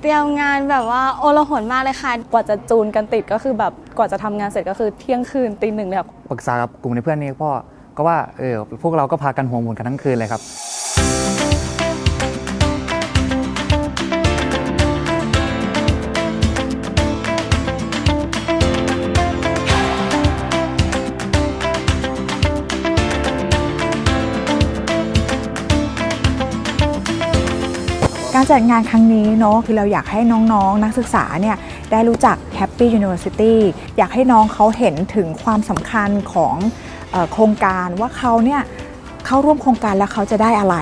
เตรียมงานแบบว่าโอลหนมากเลยค่ะ กว่าจะจูนกันติดก็คือแบบกว่าจะทำงานเสร็จก็คือเที่ยงคืนตีหนึ่งเลยค่ะปรึกษากับกลุ่มในเพื่อนนี่พ่อก็ว่าเออพวกเราก็พากันห่วงหมุนกันทั้งคืนเลยครับ การจัดงานครั้งนี้เนาะคือเราอยากให้น้องๆนักศึกษาเนี่ยได้รู้จัก Happy University อยากให้น้องเขาเห็นถึงความสำคัญของอโครงการว่าเขาเนี่ยเข้าร่วมโครงการแล้วเขาจะได้อะไร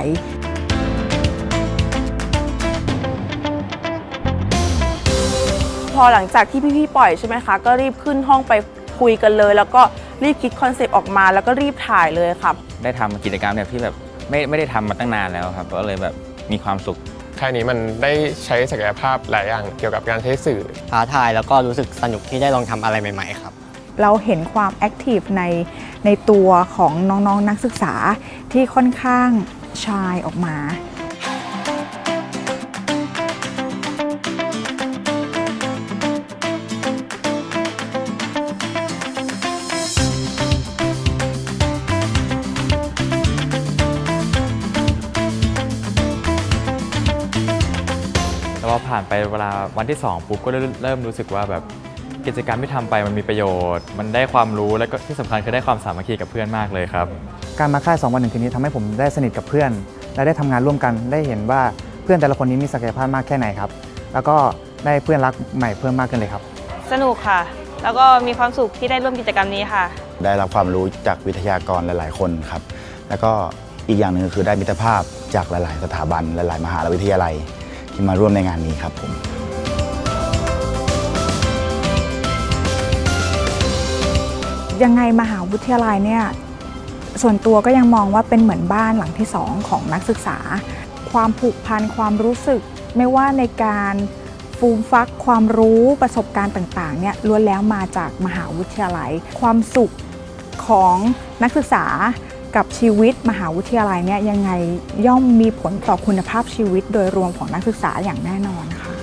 พอหลังจากที่พี่ๆปล่อยใช่ไหมคะ ก็รีบขึ้นห้องไปคุยกันเลย แล้วก็รีบคิดคอนเซปต์ออกมา แล้วก็รีบถ่ายเลยค่ะ ได้ทำกิจกรรมแบบที่แบบไม่ไม่ได้ทำมาตั้งนานแล้วครับ ก็เลยแบบมีความสุข ค่ายนี้มันได้ใช้ศักยภาพหลายอย่างเกี่ยวกับการใช้สื่อ ท้าทายแล้วก็รู้สึกสนุกที่ได้ลองทำอะไรใหม่ๆครับ เราเห็นความแอคทีฟในในตัวของน้องๆนักศึกษาที่ค่อนข้างชายออกมา แต่ว่าผ่านไปเวลาวันที่ 2 ปุ๊บก็เริ่มเริ่มรู้สึกว่าแบบกิจกรรมที่ทำไปมันมีประโยชน์ มันได้ความรู้แล้วก็ที่สำคัญคือได้ความสามัคคีกับเพื่อนมากเลยครับ การมาค่าย2วันหนึ่งคืนนี้ทำให้ผมได้สนิทกับเพื่อน และได้ทำงานร่วมกันได้เห็นว่าเพื่อนแต่ละคนนี้มีศักยภาพมากแค่ไหนครับ แล้วก็ได้เพื่อนรักใหม่เพิ่มมากขึ้นเลยครับ สนุกค่ะ แล้วก็มีความสุขที่ได้ร่วมกิจกรรมนี้ค่ะ ได้รับความรู้จากวิทยากรหลาย ๆ คนครับ แล้วก็อีกอย่างหนึ่งก็คือได้มิตรภาพจากหลาย ๆ สถาบันหลาย ๆ มหาวิทยาลัย ที่มาร่วมในงานนี้ครับผมยังไงมหาวิทยาลัยเนี่ยส่วนตัวก็ยังมองว่าเป็นเหมือนบ้านหลังที่สองของนักศึกษา ความผูกพันความรู้สึก ไม่ว่าในการฟูมฟักความรู้ประสบการณ์ต่างๆเนี่ยล้วนแล้วมาจากมหาวิทยาลัย ความสุขของนักศึกษา กับชีวิตมหาวิทยาลัยเนี่ยยังไงย่อมมีผลต่อคุณภาพชีวิตโดยรวมของนักศึกษาอย่างแน่นอนค่ะ